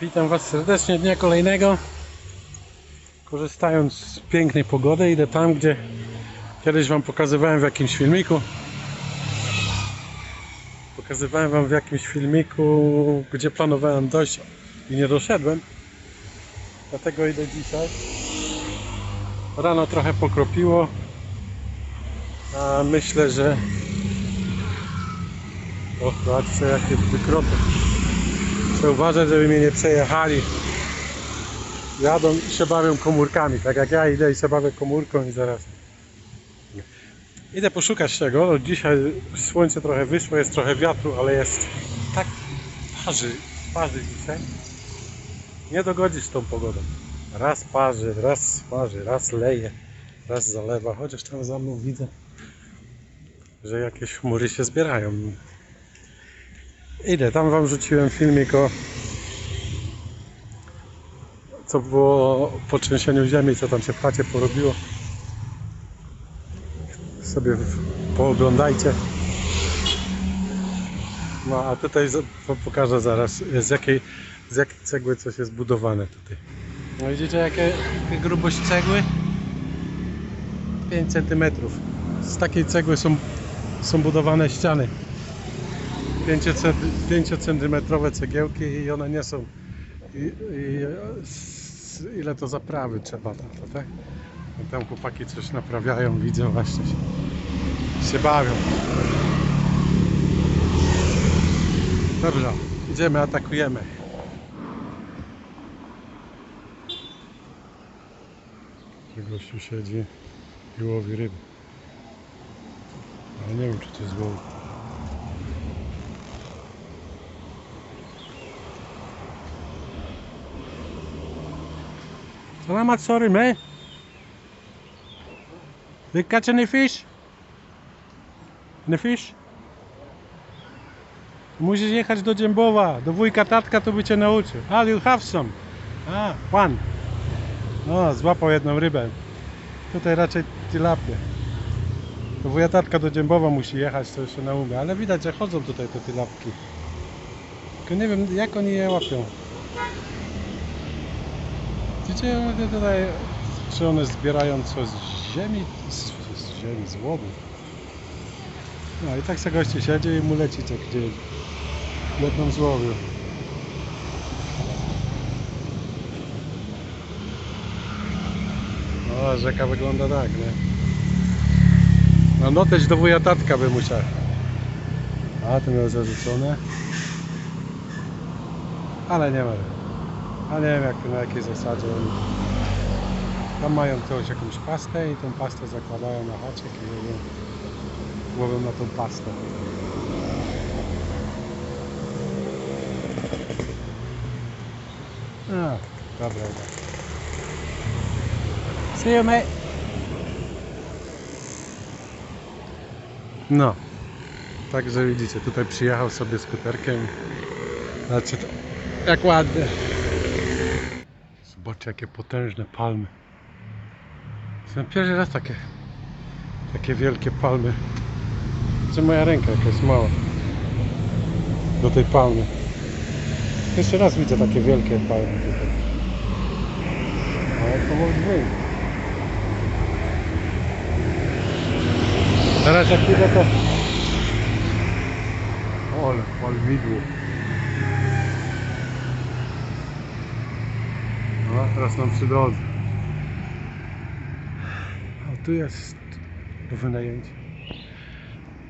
Witam Was serdecznie dnia kolejnego. Korzystając z pięknej pogody, idę tam, gdzie kiedyś Wam pokazywałem w jakimś filmiku. Pokazywałem Wam w jakimś filmiku, gdzie planowałem dojść i nie doszedłem. Dlatego idę dzisiaj. Rano trochę pokropiło, a myślę, że. O, zobaczcie, jakie wykroty. Muszę żeby mnie nie przejechali. Jadą i się bawią komórkami, tak jak ja idę i się bawię komórką i zaraz. Idę poszukać tego. Dzisiaj słońce trochę wyszło, jest trochę wiatru, ale jest tak parzy, parzy dzisiaj. Nie dogodzisz z tą pogodą. Raz parzy, raz parzy, raz leje, raz zalewa. Chociaż tam za mną widzę, że jakieś chmury się zbierają. Idę, tam wam rzuciłem filmik o co było po trzęsieniu ziemi, co tam się w chacie porobiło. Sobie pooglądajcie. No a tutaj pokażę zaraz z jakiej, z jakiej cegły coś jest budowane tutaj. No widzicie jakie, jakie grubość cegły? 5 cm. Z takiej cegły są, są budowane ściany. 5 centymetrowe cegiełki i one nie są i, i, ile to zaprawy trzeba na to, tak? No tam chłopaki coś naprawiają, widzę właśnie się, się bawią. Dobrze, idziemy, atakujemy. Gościu siedzi i łowi ryby. Ale nie wiem, czy to jest łow. Salamat, sorry, man. They catch any fish? Any fish? Musisz jechać do Dziębowa, do wujka tatka, to by cię nauczył. Ah, you have some. A, one. No, złapał jedną rybę. Tutaj raczej tilapie. To wuja tatka do Dziębowa musi jechać, to się naumie. Ale widać, że chodzą tutaj te tilapki. Tylko nie wiem, jak oni je łapią. One tutaj, czy one zbierają co z ziemi, z, z ziemi, z. No i tak se gości siedzi i mu leci tak gdzie jedną złowił. No, rzeka wygląda tak, nie? No noteć do wuja tatka by musiał. A, to miał zarzucone. Ale nie ma. A nie wiem jak, na jakiej zasadzie oni. Tam mają ktoś jakąś pastę i tą pastę zakładają na haczyk i łowią, łowią na tą pastę. A, dobra. See you, mate. No. Także widzicie, tutaj przyjechał sobie skuterkiem. Znaczy, to, jak ładnie. Zobaczcie jakie potężne palmy. To pierwszy raz takie takie wielkie palmy. Że moja ręka jakaś mała do tej palmy. Jeszcze raz widzę takie wielkie palmy tutaj. Ale to może być. Teraz jak idę to... Ole, palmidło. No, teraz nam przy drodze. A tu jest do.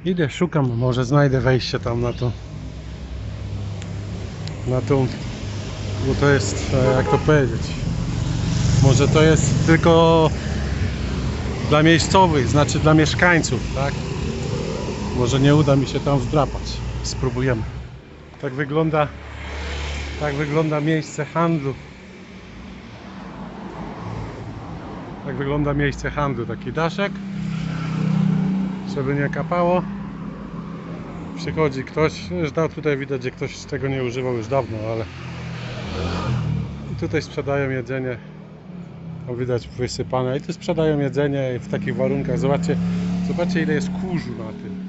Idę, szukam, może znajdę wejście tam na tą na tą bo to jest, e, jak to powiedzieć może to jest tylko dla miejscowych, znaczy dla mieszkańców, tak? Może nie uda mi się tam wdrapać. Spróbujemy. Tak wygląda tak wygląda miejsce handlu wygląda miejsce handlu. Taki daszek, żeby nie kapało. Przychodzi ktoś, już da, tutaj widać, że ktoś tego nie używał już dawno, ale i tutaj sprzedają jedzenie. To widać wysypane. I tu sprzedają jedzenie w takich warunkach. Zobaczcie, zobaczcie ile jest kurzu na tym.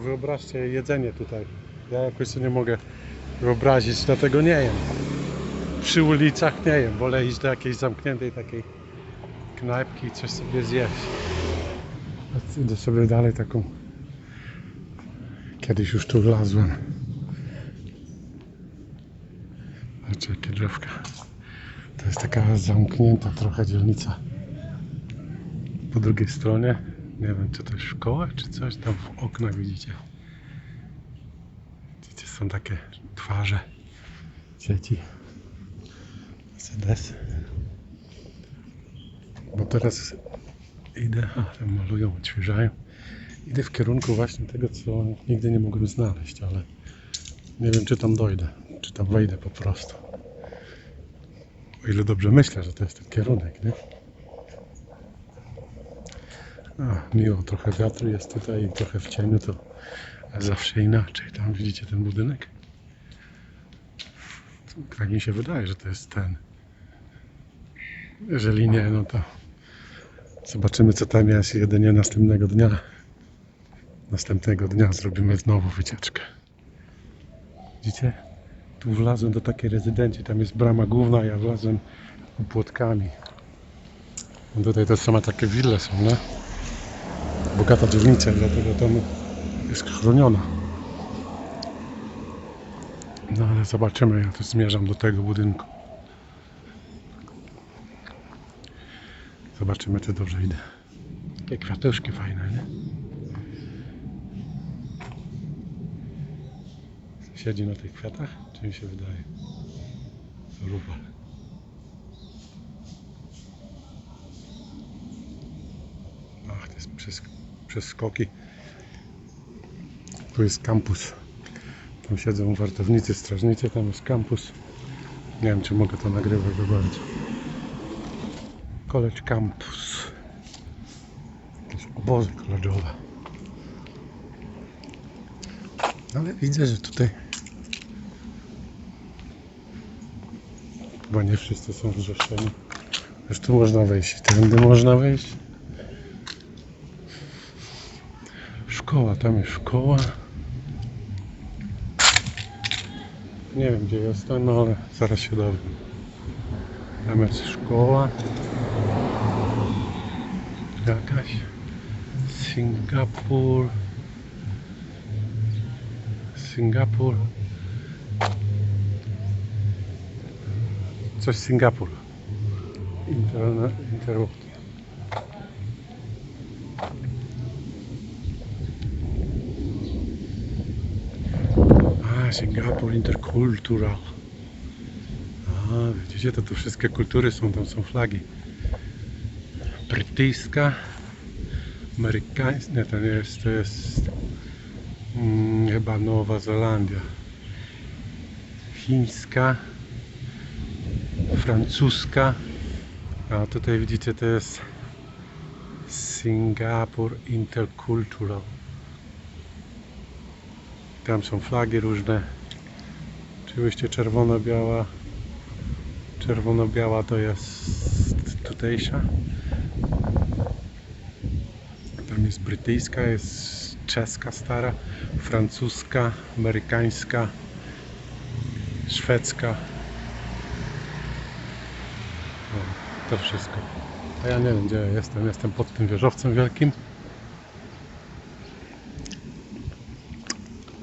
Wyobraźcie jedzenie tutaj. Ja jakoś sobie nie mogę wyobrazić, dlatego nie jem. Przy ulicach nie jem, wolę iść do jakiejś zamkniętej takiej knajpki i coś sobie zjeść. Idę sobie dalej taką... Kiedyś już tu wlazłem. Zobaczcie jakie drzewka. To jest taka zamknięta trochę dzielnica. Po drugiej stronie, nie wiem czy to jest szkoła czy coś, tam w oknach widzicie. Widzicie, są takie twarze dzieci. Mercedes. Bo teraz idę, a tam malują, odświeżają. Idę w kierunku właśnie tego, co nigdy nie mogłem znaleźć, ale nie wiem, czy tam dojdę, czy tam wejdę po prostu. O ile dobrze myślę, że to jest ten kierunek, nie? A, miło, trochę wiatru jest tutaj i trochę w cieniu, to zawsze inaczej. Tam widzicie ten budynek? Tak mi się wydaje, że to jest ten. Jeżeli nie, no to zobaczymy co tam jest jedynie następnego dnia. Następnego dnia zrobimy znowu wycieczkę. Widzicie? Tu wlazłem do takiej rezydencji, tam jest brama główna, ja wlazłem płotkami. No Tutaj to same takie wille są, nie? Bogata dzielnica, dlatego tam jest chroniona. No ale zobaczymy, ja tu zmierzam do tego budynku. Zobaczymy, czy dobrze idę. Takie kwiatuszki fajne, nie? Siedzi na tych kwiatach? Czy mi się wydaje? Rubal. Ach, to jest przez, przez skoki. Tu jest kampus. Tam siedzą wartownicy, strażnicy, tam jest kampus. Nie wiem, czy mogę to nagrywać bardzo. College Campus. Jakieś obozy koleżowe. Ale widzę, że tutaj chyba nie wszyscy są zrzeszeni. Już tu można wejść. Tędy można wejść. Szkoła, tam jest szkoła. Nie wiem gdzie jestem, no ale zaraz się dowiem. Tam jest szkoła. Jakaś. Singapur. Singapur. Coś Singapur. Internet. A, Singapur Intercultural. A, widzicie, to tu wszystkie kultury są, tam są flagi. Brytyjska, amerykańska, nie, to nie jest, to jest mm, chyba Nowa Zelandia. Chińska, francuska. A tutaj widzicie, to jest Singapur Intercultural. Tam są flagi różne. Oczywiście czerwono-biała. Czerwono-biała to jest tutejsza. Tam jest brytyjska, jest czeska stara, francuska, amerykańska, szwedzka. O, to wszystko. A ja nie wiem gdzie jestem. Jestem pod tym wieżowcem wielkim.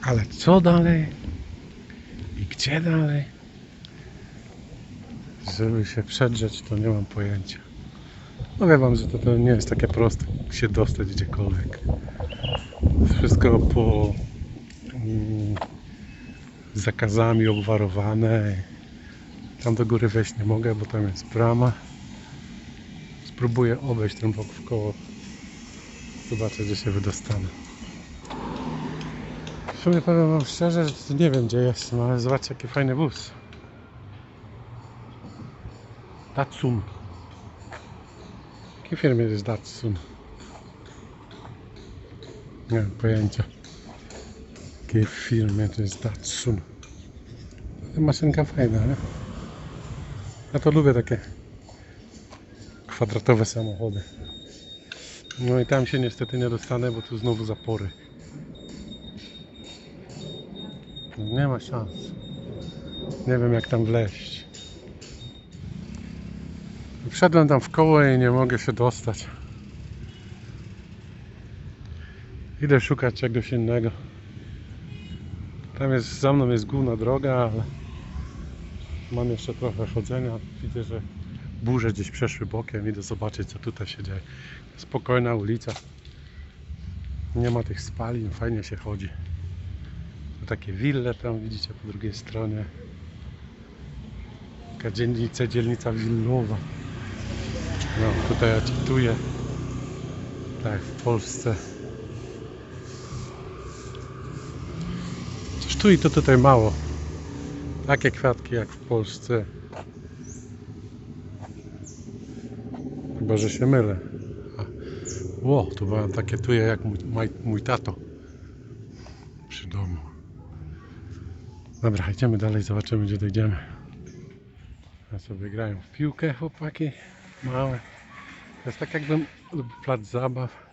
Ale co dalej? I gdzie dalej? Żeby się przedrzeć, to nie mam pojęcia. Mówię wam, że to, to nie jest takie proste się dostać gdziekolwiek. Wszystko po mm, zakazami obwarowane. Tam do góry wejść nie mogę, bo tam jest brama. Spróbuję obejść ten bok w koło. Zobaczę, gdzie się wydostanę. W sumie powiem wam szczerze, że to nie wiem gdzie jestem, ale zobaczcie jaki fajny wóz. Datsun. Jakiej firmy jest Datsun? Nie mam pojęcia. Jakiej firmy to jest Datsun? Ta maszynka fajna, nie? Ja to lubię takie kwadratowe samochody. No i tam się niestety nie dostanę, bo tu znowu zapory. Nie ma szans. Nie wiem jak tam wleźć. Wszedłem tam w koło i nie mogę się dostać. Idę szukać czegoś innego. Tam jest, za mną jest główna droga, ale mam jeszcze trochę chodzenia. Widzę, że burze gdzieś przeszły bokiem. Idę zobaczyć, co tutaj się dzieje. Spokojna ulica. Nie ma tych spalin, fajnie się chodzi. Tu takie wille tam widzicie po drugiej stronie. Taka dzielnica, dzielnica willowa. No, tutaj agituje. Tak, w Polsce. Coś tu i to tutaj mało. Takie kwiatki jak w Polsce. Chyba, że się mylę. Ło, tu byłem takie tuje jak mój, mój, mój tato. Przy domu. Dobra, idziemy dalej, zobaczymy gdzie dojdziemy. A sobie grają w piłkę chłopaki. Małe. To jest tak jakbym plac zabaw.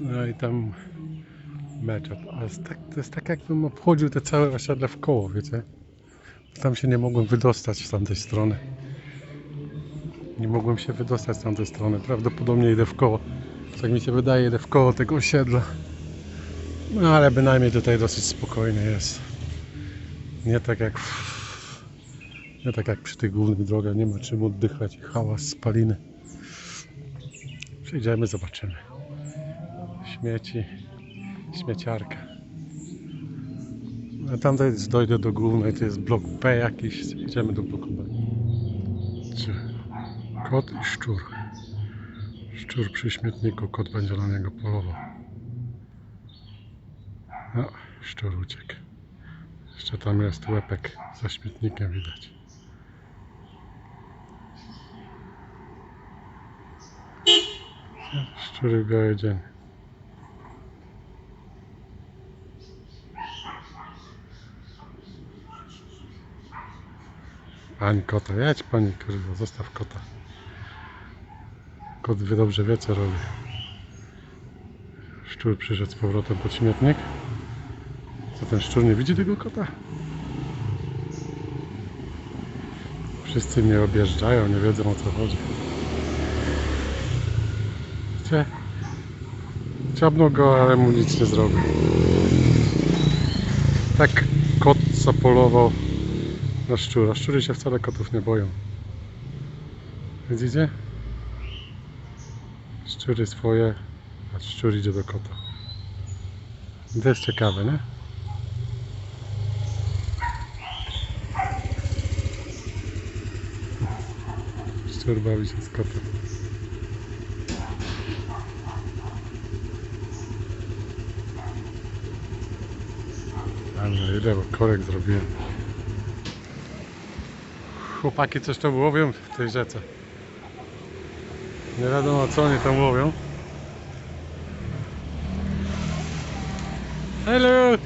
No i tam mecz. Ale tak, to jest tak jakbym obchodził te całe osiedle w koło, wiecie. Tam się nie mogłem wydostać z tamtej strony. Nie mogłem się wydostać z tamtej strony. Prawdopodobnie idę w koło. Tak mi się wydaje, idę w koło tego osiedla. No ale bynajmniej tutaj dosyć spokojnie jest. Nie tak jak w... Nie tak jak przy tych głównych drogach, nie ma czym oddychać hałas, spaliny. Przejdziemy, zobaczymy. Śmieci, śmieciarka. A tam jest, dojdę do głównej, to jest blok B jakiś. Idziemy do bloku B. Kot i szczur. Szczur przy śmietniku, kot będzie na niego polował. No, szczur uciekł. Jeszcze tam jest łepek za śmietnikiem widać. Szczury biały dzień. Pani kota, jedź pani kurwa, zostaw kota. Kot wie dobrze wie co robi. Szczur przyszedł z powrotem pod śmietnik. Co ten szczur nie widzi tego kota? Wszyscy mnie objeżdżają, nie wiedzą o co chodzi. Chcie? Ciabnął go, ale mu nic nie zrobił. Tak kot zapolował na szczura. Szczury się wcale kotów nie boją. Widzicie? Szczury swoje, a szczur idzie do kota. To jest ciekawe, nie? Szczur bawi się z kotem. Ale ile korek zrobiłem. Chłopaki coś tam łowią w tej rzece. Nie wiadomo co oni tam łowią. Hello!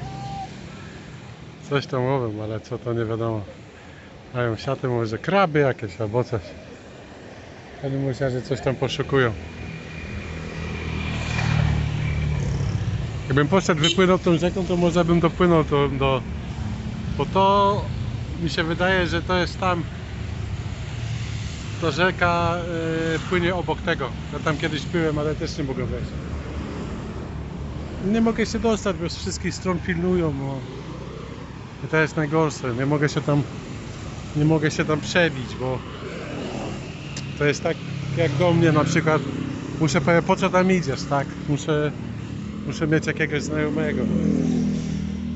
Coś tam łowią, ale co to nie wiadomo. Mają siaty, może kraby jakieś albo coś. W każdym razie coś tam poszukują. Jakbym poszedł, wypłynął tą rzeką, to może bym dopłynął to, do... Bo to mi się wydaje, że to jest tam... To rzeka y, płynie obok tego. Ja tam kiedyś byłem, ale też nie mogę wejść. Nie mogę się dostać, bo z wszystkich stron pilnują. Bo... I to jest najgorsze. Nie mogę się tam... Nie mogę się tam przebić, bo... To jest tak jak do mnie na przykład. Muszę powiedzieć, po co tam idziesz, tak? Muszę... Muszę mieć jakiegoś znajomego,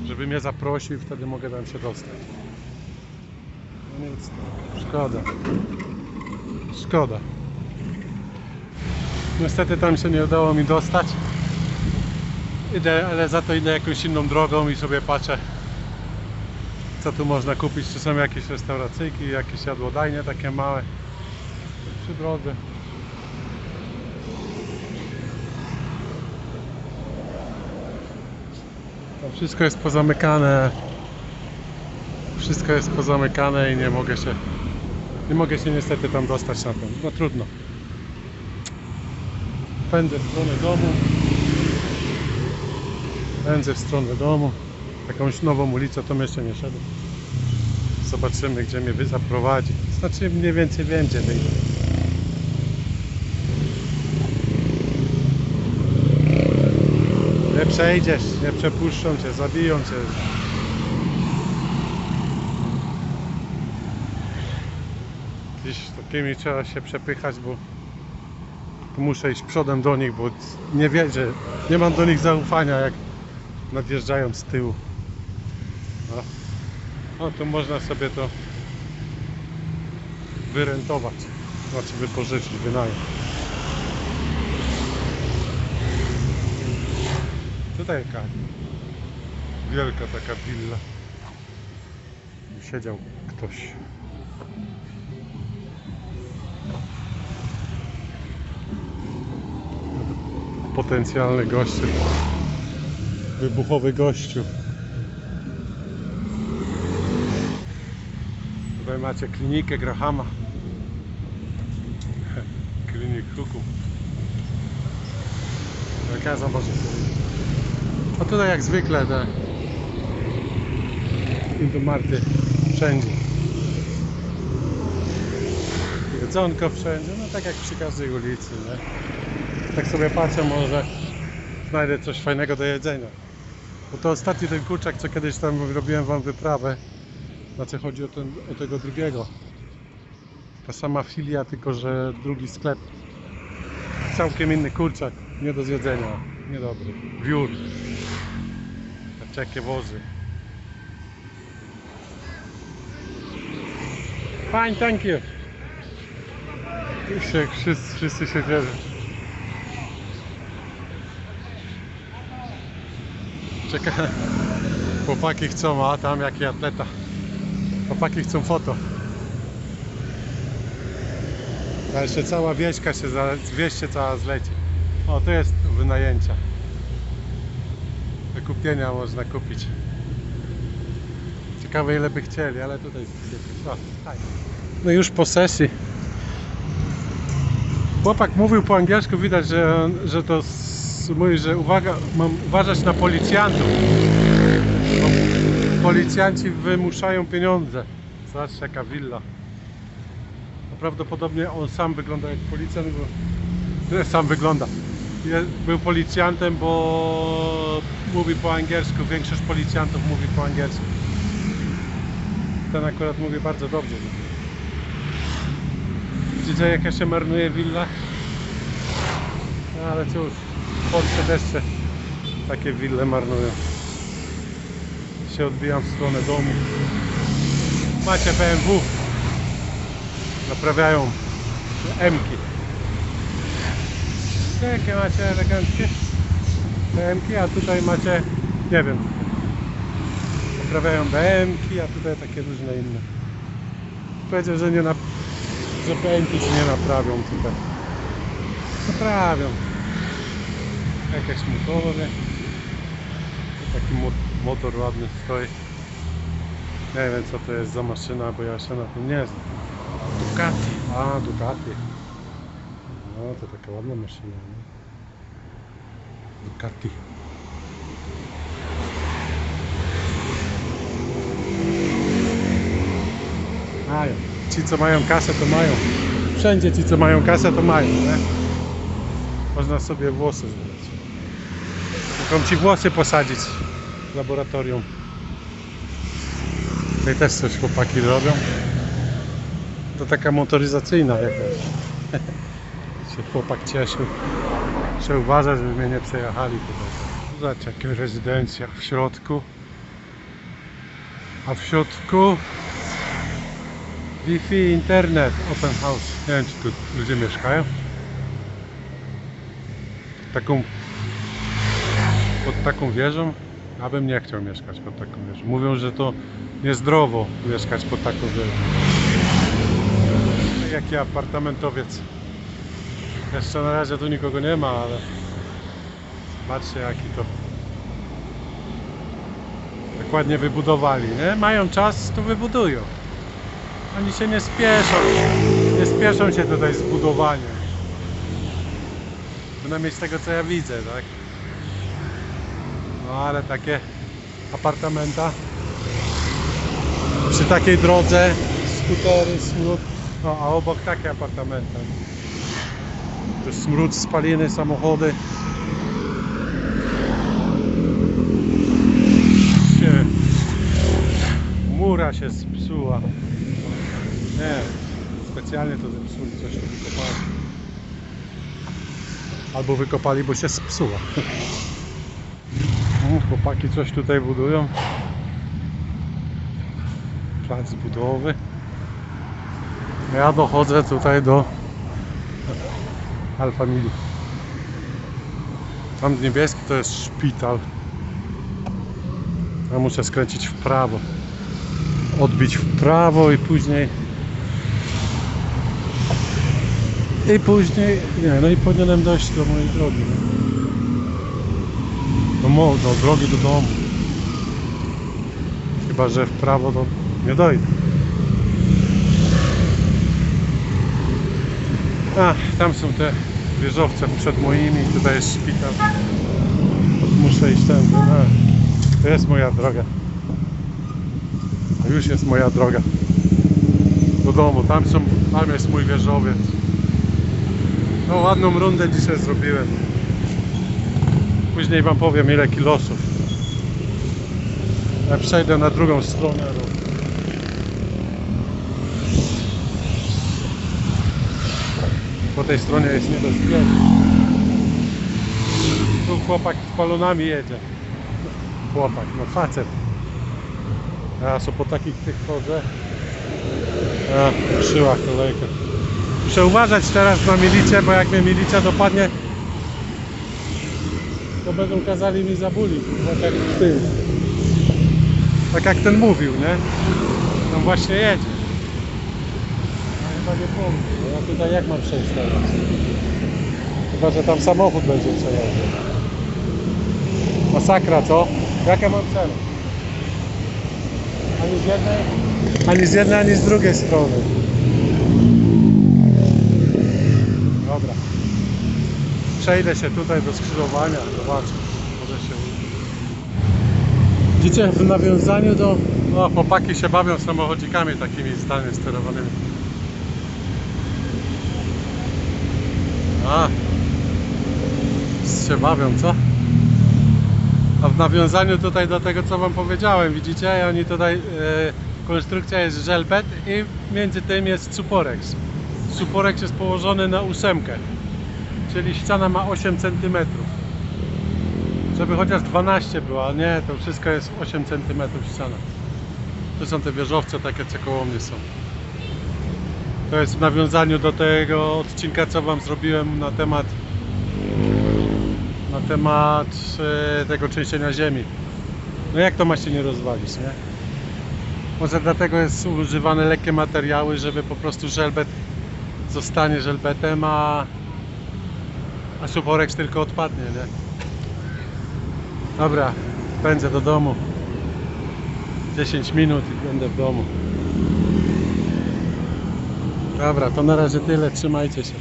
żeby mnie zaprosił wtedy mogę tam się dostać. No nic, no, szkoda. Szkoda. Niestety tam się nie udało mi dostać. Idę, ale za to idę jakąś inną drogą i sobie patrzę co tu można kupić. Czy są jakieś restauracyjki, jakieś jadłodajnie takie małe przy drodze. Wszystko jest pozamykane. Wszystko jest pozamykane i nie mogę się nie mogę się niestety tam dostać na pewno. No trudno. Pędzę w stronę domu. Pędzę w stronę domu. jakąś nową ulicę, to jeszcze nie szedłem. Zobaczymy, gdzie mnie zaprowadzi. Znaczy, mniej więcej wiem, gdzie. Przejdziesz, nie przepuszczą cię, zabiją cię. Gdzieś takimi trzeba się przepychać, bo muszę iść przodem do nich, bo nie wierzę, nie mam do nich zaufania, jak nadjeżdżają z tyłu. No, no tu można sobie to wyrentować, znaczy wypożyczyć, wynająć. Jaka wielka taka willa. Siedział ktoś. Potencjalny gościu. Wybuchowy gościu. Tutaj macie klinikę Grahama. Klinik Hukum. Jak ja zobaczę. A tutaj jak zwykle te indomarty wszędzie. Jedzonko wszędzie, no tak jak przy każdej ulicy, nie? Tak sobie patrzę, może znajdę coś fajnego do jedzenia. Bo to ostatni ten kurczak, co kiedyś tam robiłem wam wyprawę. Znaczy chodzi o, ten, o tego drugiego. Ta sama filia, tylko że drugi sklep. Całkiem inny kurczak, nie do zjedzenia, niedobry. Wiór. Jakie wozy. Fine, thank you. Wszyscy, wszyscy się wierzą. Czekaj. Chłopaki chcą, a tam jaki atleta. Chłopaki chcą foto. A jeszcze cała wieśka się, cała zleci. O, to jest wynajęcia. Do kupienia można kupić. Ciekawe ile by chcieli, ale tutaj o, fajnie. No już po sesji. Chłopak mówił po angielsku, widać, że, że to mówi, że uwaga, mam uważać na policjantów. Policjanci wymuszają pieniądze. Zobaczcie jaka willa. No prawdopodobnie on sam wygląda jak policjant, bo sam wygląda. Był policjantem, bo mówi po angielsku. Większość policjantów mówi po angielsku. Ten akurat mówi bardzo dobrze. Widzicie jaka się marnuje willa? No, ale cóż, w Polsce też takie wille marnują. Się odbijam w stronę domu. Macie BMW. Naprawiają M-ki. Jakie macie eleganckie? Te M-ki, a tutaj macie, nie wiem, naprawiają BM-ki, a tutaj takie różne inne. Powiedział, że nie na, że BM-ki się nie naprawią tutaj. Naprawią. Jakieś motory. Taki mo motor ładny stoi. Nie wiem co to jest za maszyna, bo ja się na tym nie znam. Ducati. A, Ducati. No, to taka ładna maszyna. Nie? Ducati. Mają. Ci co mają kasę to mają. Wszędzie ci co mają kasę to mają, nie? Można sobie włosy zrobić. Mogą ci włosy posadzić w laboratorium. Tutaj też coś chłopaki robią. To taka motoryzacyjna jakaś. się chłopak cieszył. Muszę uważać, żeby mnie nie przejechali tutaj. Zobacz jakie rezydencja w środku. A w środku Wi-Fi, internet, open house. Nie wiem, czy tu ludzie mieszkają. Taką, pod taką wieżą, abym nie chciał mieszkać pod taką wieżą. Mówią, że to niezdrowo mieszkać pod taką wieżą. Jaki apartamentowiec. Jeszcze na razie tu nikogo nie ma, ale patrzcie jaki to tak ładnie wybudowali, nie? Mają czas, to wybudują. Oni się nie spieszą. Nie spieszą się tutaj z budowaniem. Przynajmniej z tego co ja widzę, tak? No ale takie apartamenta. Przy takiej drodze skutery, smród, no, a obok takie apartamenta. To smród, spaliny, samochody. Się, mura się zepsuła. Nie, specjalnie to zepsuli, coś tu wykopali. Albo wykopali, bo się spsuła. No, chłopaki coś tutaj budują. Plac budowy. Ja dochodzę tutaj do Alfamili. Tam niebieski to jest szpital. Ja muszę skręcić w prawo. Odbić w prawo i później i później, nie, no i powinienem dojść do mojej drogi. Do, mo, do drogi do domu. Chyba, że w prawo to nie dojdę. A, tam są te wieżowce przed moimi, tutaj jest szpital. Muszę iść tędy. A, to jest moja droga. Już jest moja droga. Do domu. Tam są, tam jest mój wieżowiec. No ładną rundę dzisiaj zrobiłem. Później wam powiem ile kilosów. Ja przejdę na drugą stronę. Po tej stronie jest niebezpiecznie. Tu chłopak z balonami jedzie. Chłopak, no facet. Ja sobie po takich tych chodzę. A, przyła kolejka. Muszę uważać teraz na milicję, bo jak mnie milicja dopadnie, to będą kazali mi zabulić. Tak jak ty. Tak jak ten mówił, nie? Tam właśnie jedzie. Chyba nie. No ja tutaj jak mam przejść teraz? Chyba, że tam samochód będzie przejeżdżał. Masakra, co? Jak ja mam cel? Ani z jednej, ani z jednej, ani z drugiej strony. Dobra. Przejdę się tutaj do skrzyżowania, zobaczę. Może się uda. Widzicie, w nawiązaniu do... No, chłopaki się bawią samochodzikami takimi zdalnie sterowanymi. A, się bawią, co? A w nawiązaniu tutaj do tego, co Wam powiedziałem, widzicie, oni tutaj, e, konstrukcja jest żelbet i między tym jest suporex. Suporex jest położony na ósemkę, czyli ściana ma 8 cm. Żeby chociaż 12 była, nie, to wszystko jest 8 cm ściana. To są te wieżowce takie, co koło mnie są. To jest w nawiązaniu do tego odcinka, co Wam zrobiłem na temat na temat e, tego trzęsienia ziemi. No jak to ma się nie rozwalić, nie? Może dlatego jest używane lekkie materiały, żeby po prostu żelbet zostanie żelbetem, a, a suboreks tylko odpadnie, nie? Dobra, pędzę do domu. 10 minut i będę w domu. Dobra, to na razie tyle, trzymajcie się.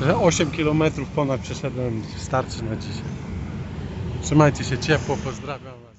Że 8 km ponad przeszedłem, starczy na dzisiaj. Trzymajcie się ciepło, pozdrawiam.